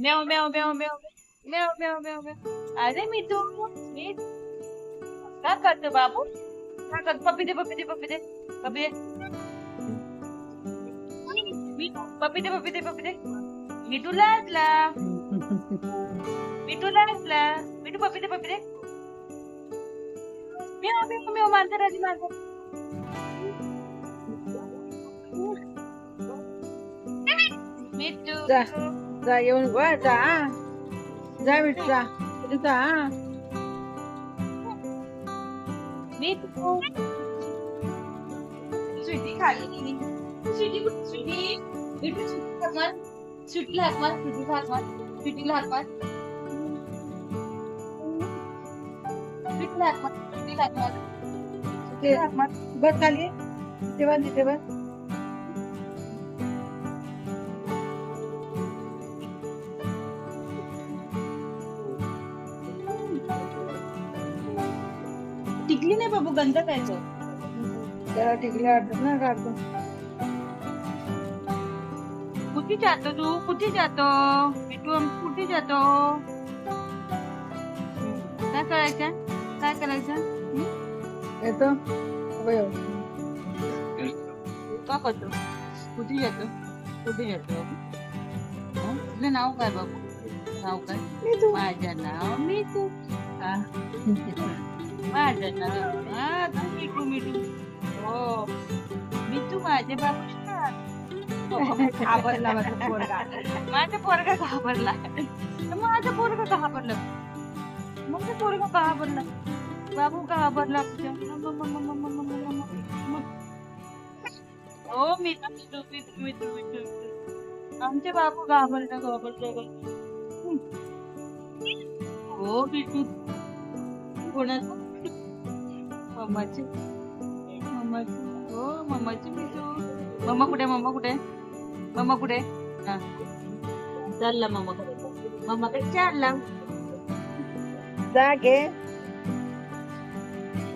Meow, meow, meow, meow. Meow, meow, meow, meow. అదే మీ sweet क्या करते बाबू क्या कर पपी दे पपी दे पपी दे पपी दे पपी दे पपी दे पपी दे मिठूला असला मिठूला असला मिठू पपी दे पपी दे म्याव म्याव म्याव मारते राजी मारते मिठू जा येऊन बर जा जा बिट जा. जा स्वीटी खाली गेली. स्वीटी स्वीटी? बिटू स्वीटी बस. खाली. तेव्हा तिथे टिकली नाही बाबू गंध काय तो? त्याला टिकली वाटत ना काढतो कुठे जातो तू? कुठे जातो? बिटू कुठे जातो? काय करायचं? काय करायचं? येतो. का करतो? कुठे जातो? कुठे जातो? हं? तुझं नाव काय बाबू? नाव काय? माझं नाव मी तू. माझ्या माझं हा तू मिठू मिठू हो. मी तू माझे बाबू हो, हो, घाबरला माझा पोरगा. माझा घाबरला. माझा पोरगा घाबरला. माझा पोरगा घाबरला. बाबू घाबरला. तुझ्या मम्मा, मम्मा, मम्मा, मम्मा, मम्मा, मम्मा. हो मी तर मिठू मिठू मिठू मिठू आमचे बाबू घाबरला घाबरला घाबरला. हो मिठू कोणाचं? मम्माची. मम्माची. हो मम्माची मिठू मम्मा कुठे मम्मा कुठे? मम्मा कुठे? हा. चालला मम्मा. कडे मम्मा कडे चालला? जा घे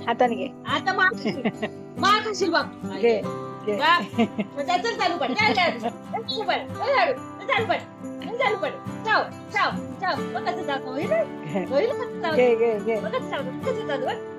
हाताने घे. आता मार मार खाशील बाप. घे घे. मग त्याचं चालू पड. चाल, चाल. चालू पड. चालू पड. चालू पड. चाव चाव चाव मग कसं जातो होईल होईल कसं चावतो? घे घे घे. मग कसं चावतो